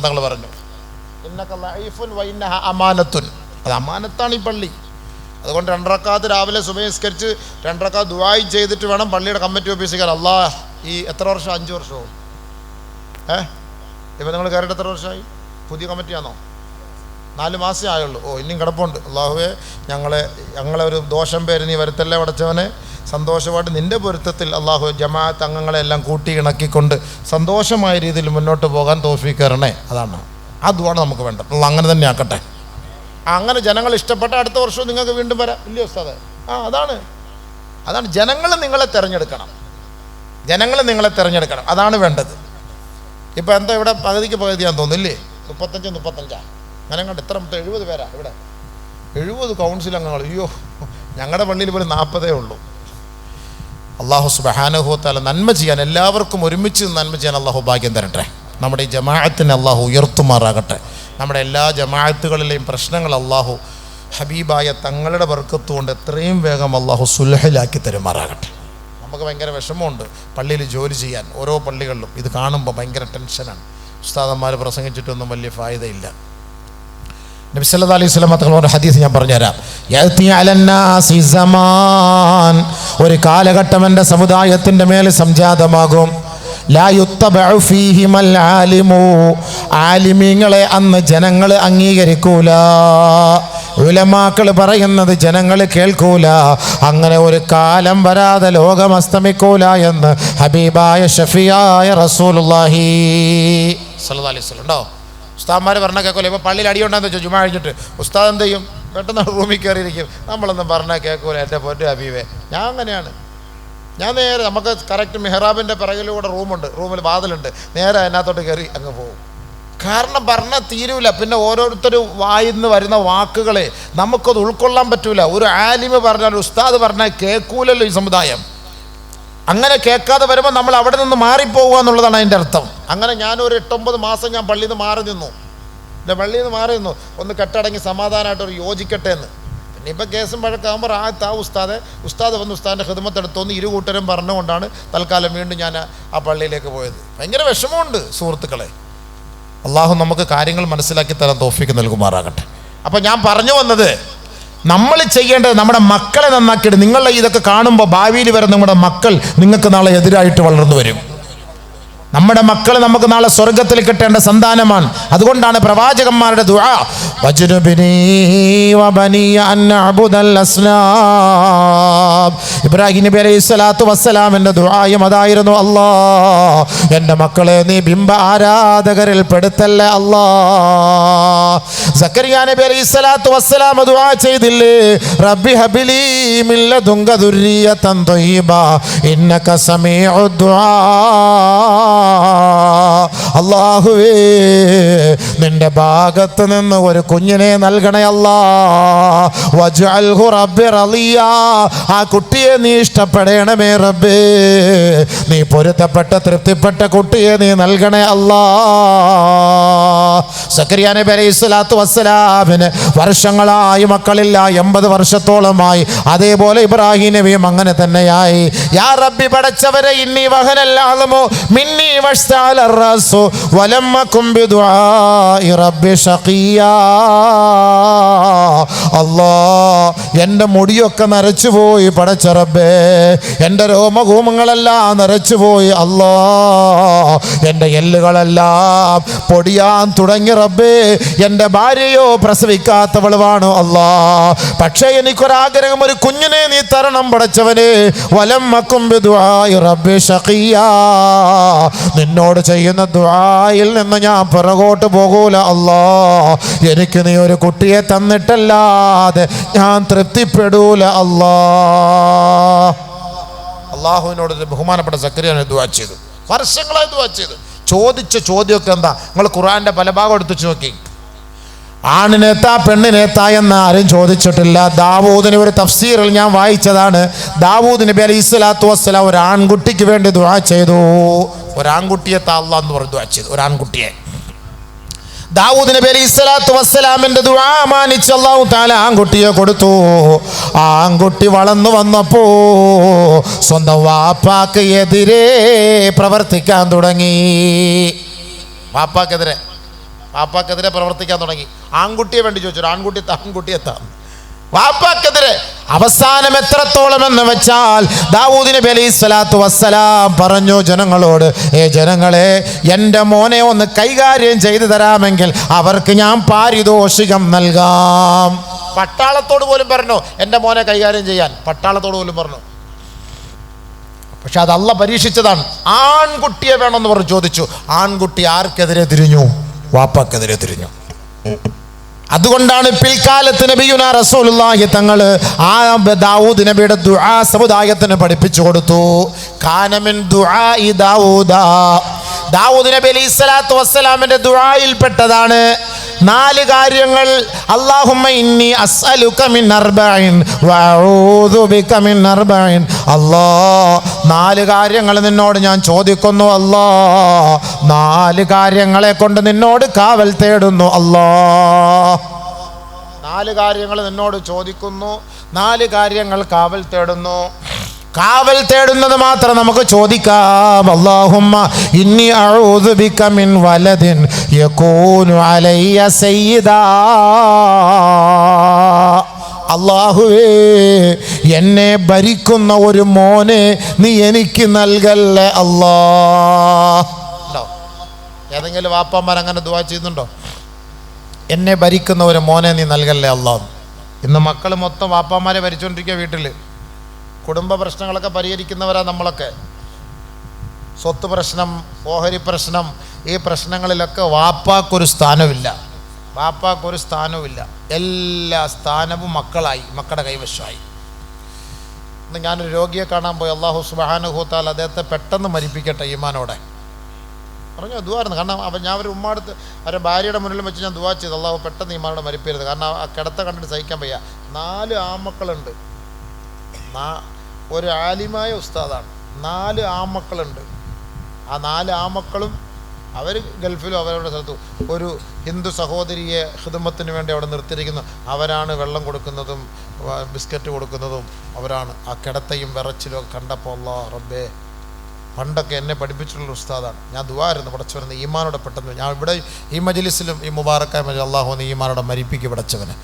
തങ്ങൾ പറഞ്ഞു. അമാനത്തുൻ. അത് അമാനത്താണ് ഈ പള്ളി. അതുകൊണ്ട് രണ്ടരക്കാത്ത് രാവിലെ സുബഹിസ്കരിച്ച് രണ്ടരക്കാത്ത് ദുബായി ചെയ്തിട്ട് വേണം പള്ളിയുടെ കമ്മിറ്റി ഓഫീസിൽ കയറാൻ അല്ലാ ഈ എത്ര വർഷം? അഞ്ച് വർഷമോ ഏ? ഇപ്പം നിങ്ങൾ കയറിയിട്ട് എത്ര വർഷമായി? പുതിയ കമ്മിറ്റിയാണോ? നാല് മാസമേ ആയുള്ളൂ. ഓ ഇനിയും കിടപ്പുണ്ട്. അള്ളാഹുവെ ഞങ്ങളെ ഞങ്ങളെ ഒരു ദോഷം പേര് നീ വരുത്തല്ലേ വടച്ചവനെ സന്തോഷമായിട്ട് നിന്റെ പൊരുത്തത്തിൽ അള്ളാഹു ജമാഅത്ത് അംഗങ്ങളെ എല്ലാം കൂട്ടി ഇണക്കിക്കൊണ്ട് സന്തോഷമായ രീതിയിൽ മുന്നോട്ട് പോകാൻ തോഫിക്കരണേ. അതാണ്. അതുമാണ് നമുക്ക് വേണ്ടത്. അത് അങ്ങനെ തന്നെ ആക്കട്ടെ. അങ്ങനെ ജനങ്ങൾ ഇഷ്ടപ്പെട്ട അടുത്ത വർഷവും നിങ്ങൾക്ക് വീണ്ടും വരാം. ഇല്ലയോ ഉസ്താദെ? ആ അതാണ്. അതാണ് ജനങ്ങൾ നിങ്ങളെ തിരഞ്ഞെടുക്കണം. ജനങ്ങൾ നിങ്ങളെ തിരഞ്ഞെടുക്കണം. അതാണ് വേണ്ടത്. ഇപ്പം എന്താ ഇവിടെ പകുതിക്ക് പകുതിയാന്ന് തോന്നുന്നില്ലേ? മുപ്പത്തഞ്ച് മുപ്പത്തഞ്ചാ. അങ്ങനെ കണ്ട് എത്ര മൊത്തം എഴുപത് പേരാ ഇവിടെ. എഴുപത് കൗൺസിൽ അംഗങ്ങൾ. അയ്യോ ഞങ്ങളുടെ പള്ളിയിൽ പോലും നാൽപ്പതേ ഉള്ളൂ. അള്ളാഹു സുബഹാനുഭവത്താല നന്മ ചെയ്യാൻ എല്ലാവർക്കും ഒരുമിച്ച് നന്മ ചെയ്യാൻ അള്ളാഹു ഭാഗ്യം തരട്ടെ. നമ്മുടെ ഈ ജമാഅത്തിനെ അള്ളാഹു ഉയർത്തുമാറാകട്ടെ. നമ്മുടെ എല്ലാ ജമാഅത്തുകളിലെയും പ്രശ്നങ്ങൾ അള്ളാഹു ഹബീബായ തങ്ങളുടെ വർക്കത്തുകൊണ്ട് എത്രയും വേഗം അള്ളാഹു സുലഹിലാക്കി തരുമാറാകട്ടെ. നമുക്ക് ഭയങ്കര വിഷമമുണ്ട് പള്ളിയിൽ ജോലി ചെയ്യാൻ. ഓരോ പള്ളികളിലും ഇത് കാണുമ്പോൾ ഭയങ്കര ടെൻഷനാണ്. ഉസ്താദന്മാർ പ്രസംഗിച്ചിട്ടൊന്നും വലിയ ഫായതയില്ല. നബി സല്ലല്ലാഹു അലൈഹി വസല്ലം തങ്ങൾ ഒരു ഹദീസ് ഞാൻ പറഞ്ഞുതരാം. യഅതി അലന്നാസി സമാൻ. ഒരു കാലഘട്ടം എന്റെ സമുദായത്തിന്റെ മേൽ സംജാതമാകും. ലാ യുത്തബഉ ഫീഹിമൽ ആലിമു. ആലിമീങ്ങളെ അന്ന് ജനങ്ങൾ അംഗീകരിക്കൂല. ഉലമാക്കൾ പറയുന്നത് ജനങ്ങൾ കേൾക്കൂല. അങ്ങനെ ഒരു കാലം വരാതെ ലോകം അസ്തമിക്കൂല എന്ന് ഹബീബായ ഷഫിയായ റസൂലുള്ളാഹി സല്ലല്ലാഹു അലൈഹി ഉണ്ടോ? ഉസ്താദ്മാർ പറഞ്ഞാൽ കേൾക്കൂല. ഇപ്പോൾ പള്ളിയിൽ അടിയുണ്ടെന്ന് വെച്ചാൽ ചുമ്മാ കഴിഞ്ഞിട്ട് ഉസ്താദ് എന്ത് ചെയ്യും? പെട്ടെന്ന് റൂമിൽ കയറിയിരിക്കും. നമ്മളൊന്നും പറഞ്ഞാൽ കേൾക്കൂല. എന്റെ പൊന്നു ഹബീബേ ഞാൻ അങ്ങനെയാണ്. ഞാൻ നേരെ നമുക്ക് കറക്റ്റ് മെഹ്റാബിന്റെ പിറകിലൂടെ റൂമുണ്ട്. റൂമിൽ വാതിലുണ്ട്. നേരെ അതിനകത്തോട്ട് കയറി അങ്ങ് പോകും കാരണം പറഞ്ഞാൽ തീരൂല. പിന്നെ ഓരോരുത്തർ വായിന്ന് വരുന്ന വാക്കുകളെ നമുക്കത് ഉൾക്കൊള്ളാൻ പറ്റൂല. ഒരു ആലിമ് പറഞ്ഞാൽ ഉസ്താദ് പറഞ്ഞാൽ കേൾക്കൂലല്ലോ ഈ സമുദായം. അങ്ങനെ കേൾക്കാതെ വരുമ്പോൾ നമ്മൾ അവിടെ നിന്ന് മാറിപ്പോവുക എന്നുള്ളതാണ് അതിന്റെ അർത്ഥം. അങ്ങനെ ഞാൻ ഞാനൊരു എട്ടൊമ്പത് മാസം ഞാൻ പള്ളിയിൽ നിന്ന് മാറി നിന്നു. എന്റെ പള്ളിയിൽ നിന്ന് മാറി നിന്നു. ഒന്ന് കെട്ടടങ്ങി സമാധാനമായിട്ട് ഒരു യോജിക്കട്ടെ എന്ന്. പിന്നെ ഇപ്പം കേസും വഴക്കാകുമ്പോൾ ആ താ ഉസ്താദെ. ഉസ്താദ് വന്ന് ഉസ്താദിന്റെ ഹിദമത്തെടുത്തോന്ന് ഇരു കൂട്ടരും പറഞ്ഞുകൊണ്ടാണ് തൽക്കാലം വീണ്ടും ഞാൻ ആ പള്ളിയിലേക്ക് പോയത്. ഭയങ്കര വിഷമമുണ്ട് സുഹൃത്തുക്കളെ. അള്ളാഹു നമുക്ക് കാര്യങ്ങൾ മനസ്സിലാക്കി തരാൻ തോഫിക്ക് നൽകുമാറാകട്ടെ. അപ്പം ഞാൻ പറഞ്ഞു വന്നത് നമ്മൾ ചെയ്യേണ്ടത് നമ്മുടെ മക്കളെ നന്നാക്കിയിട്ട് നിങ്ങളുടെ ഇതൊക്കെ കാണുമ്പോൾ ഭാവിയിൽ വരെ നമ്മുടെ മക്കൾ നിങ്ങൾക്ക് നാളെ എതിരായിട്ട് വളർന്നു വരും. നമ്മുടെ മക്കൾ നമുക്ക് നാളെ സ്വർഗത്തിൽ കിട്ടേണ്ട സന്താനമാണ്. അതുകൊണ്ടാണ് പ്രവാചകന്മാരുടെ ഇബ്രാഹിം നബി അലൈഹി സ്വലാത്തു വസ്സലാമിന്റെ ദുആയും അതായിരുന്നു അല്ലാ. എന്റെ മക്കളെ നീ ബിംബ ആരാധകരിൽ പെടുത്തല്ലേ അല്ലാ. സക്കരിയ നബി അലൈഹി സ്വലാത്തു വസ്സലാം ദുആ ചെയ്തില്ലേ? റബ്ബി ഹബിലി ദുങ്ക ദുരിയ തൻ ത്വയ്യിബ ഇന്നക സമീഉ ദുആ. അള്ളാഹുവേ നിന്റെ ഭാഗത്ത് നിന്ന് ഒരു കുഞ്ഞിനെ നൽകണേ അല്ലാ. ആ കുട്ടിയെ നീ ഇഷ്ടപ്പെടണമേ റബ്ബേ. നീ പൊരുത്തപ്പെട്ട തൃപ്തിപ്പെട്ട കുട്ടിയെ നീ നൽകണേ അല്ലാ. സക്കരിയ നബി അലൈഹി സ്വലാത്തു വസ്സലാമിന് വർഷങ്ങളായി മക്കളില്ല എൺപത് വർഷത്തോളമായി. അതേപോലെ ഇബ്രാഹിം നബിയും അങ്ങനെ തന്നെയായി. യാ റബ്ബി പടച്ചവരെ ഇന്നി വഹനല്ലാളുമോ? മിന്നി വഷ്താല الرأس ولم أكن بدعاء رب شقيا അല്ലാ എൻ്റെ മുടിയൊക്കെ നരച്ചുപോയി പടച്ച റബ്ബേ എൻ്റെ രോമകൂമങ്ങളെല്ലാം നരച്ചുപോയി അല്ലാ എൻ്റെ എല്ലുകളെല്ലാം പൊടിയാൻ തുടങ്ങി റബ്ബേ എൻ്റെ ഭാര്യയോ പ്രസവിക്കാത്തവളുവാണ് അല്ലാ പക്ഷേ എനിക്കൊരാഗ്രഹം ഒരു കുഞ്ഞിനെ നീ തരണം പടച്ചവനെ വലം മക്കും റബ്ബി ഷഖിയാ നിന്നോട് ചെയ്യുന്ന ദുആയിൽ നിന്ന് ഞാൻ പിറകോട്ട് പോകൂല അല്ലോ. എനിക്ക് നീ ഒരു കുട്ടിയെ തന്നിട്ടല്ലാതെ ഞാൻ തൃപ്തിപ്പെടൂല അല്ലോ. അള്ളാഹുവിനോട് ബഹുമാനപ്പെട്ട സക്രിയാണ് ദുആ ചെയ്തു. വർഷങ്ങളായി ദുആ ചെയ്തു. ചോദിച്ച ചോദ്യമൊക്കെ എന്താ? നിങ്ങൾ ഖുറാന്റെ പല ഭാഗം എടുത്തു നോക്കി. ആണിനെത്താ പെണ്ണിനെത്താ എന്ന് ആരും ചോദിച്ചിട്ടില്ല. ദാവൂദിന് ഒരു തഫ്സീറിൽ ഞാൻ വായിച്ചതാണ്. ദാവൂദ് നബി അലൈഹി സ്വലാത്തു വസ്സലാം ഒരു ആൺകുട്ടിക്ക് വേണ്ടി ദുആ ചെയ്തു. ഒരു താള്ള എന്ന് പറഞ്ഞു ദുആ ചെയ്തു. ഒരു ആൺകുട്ടിയെ ദാവൂദ് നബി അലൈഹി സ്വലാത്തു വസ്സലാമിന്റെ ദുആ അല്ലാഹു തആല ആൺകുട്ടിയെ കൊടുത്തു. ആൺകുട്ടി വളർന്നു വന്നപ്പോ സ്വന്തം വാപ്പാക്ക് എതിരെ പ്രവർത്തിക്കാൻ തുടങ്ങി. വാപ്പാക്കെതിരെ. വാപ്പാക്കെതിരെ പ്രവർത്തിക്കാൻ തുടങ്ങി. ആൺകുട്ടിയെ വേണ്ടി ചോദിച്ചു. ആൺകുട്ടി ആൺകുട്ടിയെ താ. വാപ്പാക്കെതിരെ അവസാനം എത്രത്തോളം എന്ന് വെച്ചാൽ ദാവൂദ് അലൈഹി സ്വലാത്തു വസ്സലാം പറഞ്ഞു ജനങ്ങളോട് ഏ ജനങ്ങളെ എന്റെ മോനെ ഒന്ന് കൈകാര്യം ചെയ്തു തരാമെങ്കിൽ അവർക്ക് ഞാൻ പാരിതോഷികം നൽകാം. പട്ടാളത്തോട് പോലും പറഞ്ഞു എന്റെ മോനെ കൈകാര്യം ചെയ്യാൻ. പട്ടാളത്തോട് പോലും പറഞ്ഞു. പക്ഷെ അത് അല്ല പരീക്ഷിച്ചതാണ്. ആൺകുട്ടിയെ വേണമെന്ന് പറഞ്ഞു ചോദിച്ചു ആൺകുട്ടി ആർക്കെതിരെ തിരിഞ്ഞു? വാപ്പക്കെതിരെ തിരിഞ്ഞു. അതുകൊണ്ടാണ് പിൽക്കാലത്ത് നബിയുന റസൂലുള്ളാഹി തങ്ങൾ ആ ദാവൂദ് നബിയുടെ ദുആ സമുദായത്തിന് പഠിപ്പിച്ചു കൊടുത്തു. കാനമിൻ ദുആ ദാവൂദ. ദാവൂദ് നബി അലൈഹി സ്വലാത്തു വസ്സലാമിന്റെ ദുആയിൽപ്പെട്ടതാണ് നാല് കാര്യങ്ങൾ. ഇന്നി അസ്അലുക വഅഊദു ബിക നാല് കാര്യങ്ങൾ നിന്നോട് ഞാൻ ചോദിക്കുന്നു അല്ലാ. നാല് കാര്യങ്ങളെ കൊണ്ട് നിന്നോട് കാവൽ തേടുന്നു അല്ലാ. നാല് കാര്യങ്ങൾ നിന്നോട് ചോദിക്കുന്നു നാല് കാര്യങ്ങൾ കാവൽ തേടുന്നു. കാവൽ തേടുന്നത് മാത്രം നമുക്ക് ചോദിക്കാം. അല്ലാഹുമ്മ ഇന്നി അഊദു ബിക മിൻ വലദിൻ യകൂനു അലയ്യ സയ്യിദാ. അള്ളാഹുവേ എന്നെ ഭരിക്കുന്ന ഒരു മോനെ നീ എനിക്ക് നൽകല്ലേ? അല്ലാ. ഏതെങ്കിലും വാപ്പന്മാർ അങ്ങനെ ദുവാ ചെയ്യുന്നുണ്ടോ? എന്നെ ഭരിക്കുന്ന ഒരു മോനെ നീ നൽകല്ലേ? അള്ളാഹ് ഇന്ന് മക്കൾ മൊത്തം വാപ്പാമാരെ ഭരിച്ചുകൊണ്ടിരിക്കുക വീട്ടിൽ കുടുംബ പ്രശ്നങ്ങളൊക്കെ പരിഹരിക്കുന്നവരാ നമ്മളൊക്കെ. സ്വത്ത് പ്രശ്നം ഓഹരി പ്രശ്നം ഈ പ്രശ്നങ്ങളിലൊക്കെ വാപ്പാക്കൊരു സ്ഥാനമില്ല. വാപ്പാക്കൊരു സ്ഥാനവുമില്ല. എല്ലാ സ്ഥാനവും മക്കളായി മക്കളുടെ കൈവശമായി. ഇന്ന് ഞാനൊരു രോഗിയെ കാണാൻ പോയി. അള്ളാഹു സുബാനുഹൂത്താൽ അദ്ദേഹത്തെ പെട്ടെന്ന് മരിപ്പിക്കട്ടെ ഈമാനോടെ. പറഞ്ഞു ദുവായിരുന്നു കാരണം അവൻ ഞാൻ ഒരു ഉമ്മാടുത്ത് അവരെ ഭാര്യയുടെ മുന്നിൽ വെച്ച് ഞാൻ ദുവാ ചെയ്തു. അള്ളാഹു പെട്ടെന്ന് ഈമാനോട് മരിപ്പരുത് കാരണം ആ കിടത്ത കണ്ടിട്ട് സഹിക്കാൻ വയ്യ. നാല് ആമക്കളുണ്ട് ഒരു ആലിമായ ഉസ്താദാണ്. നാല് ആമക്കളുണ്ട്. ആ നാല് ആമക്കളും അവർ ഗൾഫിലും അവരവരുടെ സ്ഥലത്തും ഒരു ഹിന്ദു സഹോദരിയെ ഹിദമത്തിന് വേണ്ടി അവിടെ നിർത്തിയിരിക്കുന്നു. അവരാണ് വെള്ളം കൊടുക്കുന്നതും ബിസ്ക്കറ്റ് കൊടുക്കുന്നതും അവരാണ്. ആ കിടത്തയും വിറച്ചിലും ഒക്കെ കണ്ടപ്പോൾ അല്ലാ റബ്ബേ പണ്ടൊക്കെ എന്നെ പഠിപ്പിച്ചിട്ടുള്ള ഉസ്താദാണ്. ഞാൻ ദുവായിരുന്നു പടച്ചവനെ ഈമാനോടെ പെട്ടെന്ന്. ഞാൻ ഇവിടെ ഈ മജലിസിലും ഈ മുബാറക്കായ മജ അള്ളാഹു ഈമാനോടെ മരിപ്പിക്കും പടച്ചവനെ